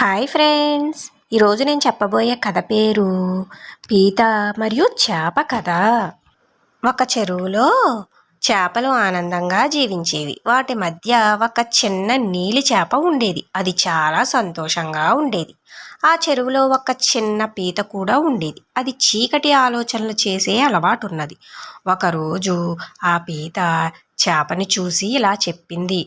Hi friends. ఈరోజు నేను చెప్పబోయే కథ పేరు పీత మరియు చేప కథ. ఒక చెరువులో చేపలు ఆనందంగా జీవించేవి. వాటి మధ్య ఒక చిన్న నీలి చేప ఉండేది. అది చాలా సంతోషంగా ఉండేది. ఆ చెరువులో ఒక చిన్న పీత కూడా ఉండేది. అది చీకటి ఆలోచనలు చేసే అలవాటు ఉన్నది ఒకరోజు ఆ పీత చేపని చూసి ఇలా చెప్పింది.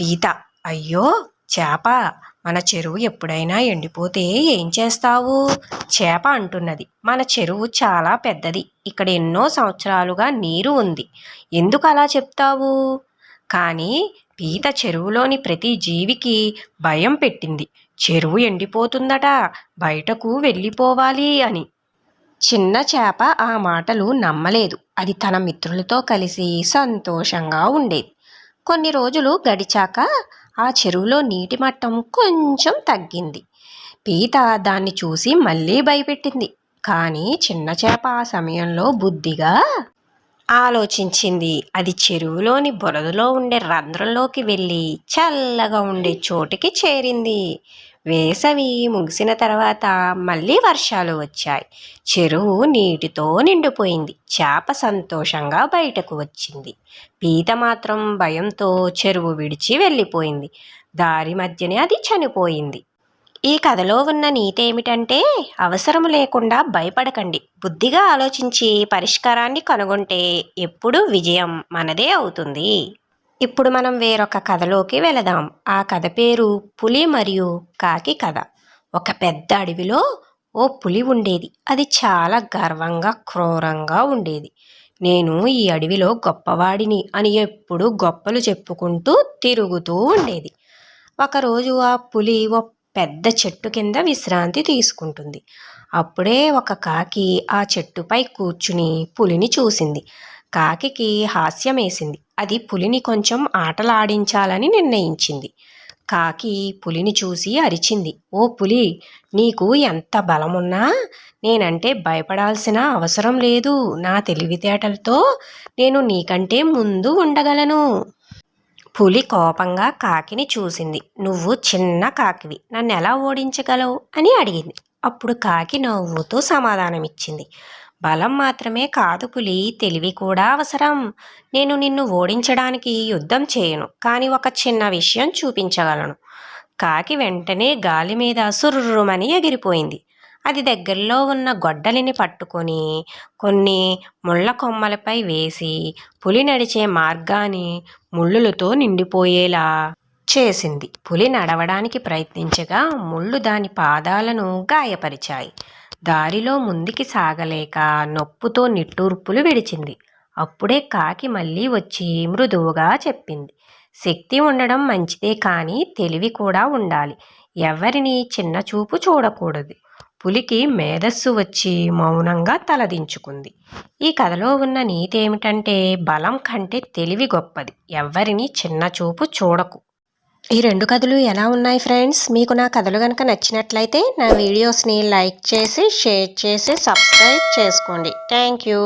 పీత అయ్యో చేప మన చెరువు ఎప్పుడైనా ఎండిపోతే ఏం చేస్తావు? చేప అంటున్నది. మన చెరువు చాలా పెద్దది. ఇక్కడ ఎన్నో సంవత్సరాలుగా నీరు ఉంది. ఎందుకు అలా చెప్తావు? కానీ పీత చెరువులోని ప్రతి జీవికి భయం పెట్టింది. చెరువు ఎండిపోతుందట. బయటకు వెళ్ళిపోవాలి అని. చిన్న చేప ఆ మాటలు నమ్మలేదు. అది తన మిత్రులతో కలిసి సంతోషంగా ఉండేది. కొన్ని రోజులు గడిచాక ఆ చెరువులో నీటి మట్టం కొంచెం తగ్గింది. పీత దాన్ని చూసి మళ్ళీ భయపెట్టింది. కానీ చిన్న చేప ఆ సమయంలో బుద్ధిగా ఆలోచించింది. అది చెరువులోని బురదలో ఉండే రంధ్రంలోకి వెళ్ళి చల్లగా ఉండే చోటికి చేరింది. వేసవి ముగిసిన తర్వాత మళ్ళీ వర్షాలు వచ్చాయి. చెరువు నీటితో నిండిపోయింది. చేప సంతోషంగా బయటకు వచ్చింది. పీత మాత్రం భయంతో చెరువు విడిచి వెళ్ళిపోయింది. దారి మధ్యనే అది చనిపోయింది. ఈ కథలో ఉన్న నీతి ఏమిటంటే అవసరం లేకుండా భయపడకండి. బుద్ధిగా ఆలోచించి పరిష్కారాన్ని కనుగొంటే ఎప్పుడూ విజయం మనదే అవుతుంది. ఇప్పుడు మనం వేరొక కథలోకి వెళదాం. ఆ కథ పేరు పులి మరియు కాకి కథ. ఒక పెద్ద అడవిలో ఓ పులి ఉండేది. అది చాలా గర్వంగా క్రూరంగా ఉండేది. నేను ఈ అడవిలో గొప్పవాడిని అని ఎప్పుడు గొప్పలు చెప్పుకుంటూ తిరుగుతూ ఉండేది. ఒకరోజు ఆ పులి ఓ పెద్ద చెట్టు కింద విశ్రాంతి తీసుకుంటుంది. అప్పుడే ఒక కాకి ఆ చెట్టుపై కూర్చుని పులిని చూసింది. కాకి హాస్యం వేసింది అది పులిని కొంచెం ఆటలాడించాలని నిర్ణయించింది. కాకి పులిని చూసి అరిచింది. ఓ పులి నీకు ఎంత బలమున్నా నేనంటే భయపడాల్సిన అవసరం లేదు. నా తెలివితేటలతో నేను నీకంటే ముందు ఉండగలను. పులి కోపంగా కాకిని చూసింది. నువ్వు చిన్న కాకివి. నన్ను ఎలా ఓడించగలవు? అని అడిగింది. అప్పుడు కాకి నవ్వుతూ సమాధానమిచ్చింది. బలం మాత్రమే కాదు పులి తెలివి కూడా అవసరం. నేను నిన్ను ఓడించడానికి యుద్ధం చేయను కానీ ఒక చిన్న విషయం చూపించగలను. కాకి వెంటనే గాలి మీద సుర్రుమని ఎగిరిపోయింది. అది దగ్గరలో ఉన్న గొడ్డలిని పట్టుకొని కొన్ని ముళ్ళ కొమ్మలపై వేసి పులి నడిచే మార్గాన్ని ముళ్ళులతో నిండిపోయేలా చేసింది. పులి నడవడానికి ప్రయత్నించగా ముళ్ళు దాని పాదాలను గాయపరిచాయి. దారిలో ముందుకి సాగలేక నొప్పుతో నిట్టూర్పులు విడిచింది. అప్పుడే కాకి మళ్ళీ వచ్చి మృదువుగా చెప్పింది. శక్తి ఉండడం మంచిదే కానీ తెలివి కూడా ఉండాలి. ఎవరిని చిన్న చూపు చూడకూడదు. పులికి మేధస్సు వచ్చి మౌనంగా తలదించుకుంది ఈ కథలో ఉన్న నీతి ఏమిటంటే బలం కంటే తెలివి గొప్పది. ఎవరిని చిన్న చూపు చూడకు. ఈ రెండు కథలు ఎలా ఉన్నాయి ఫ్రెండ్స్ మీకు నా కథలు కనుక నచ్చినట్లయితే నా వీడియోస్ని లైక్ చేసి షేర్ చేసి సబ్స్క్రైబ్ చేసుకోండి. Thank you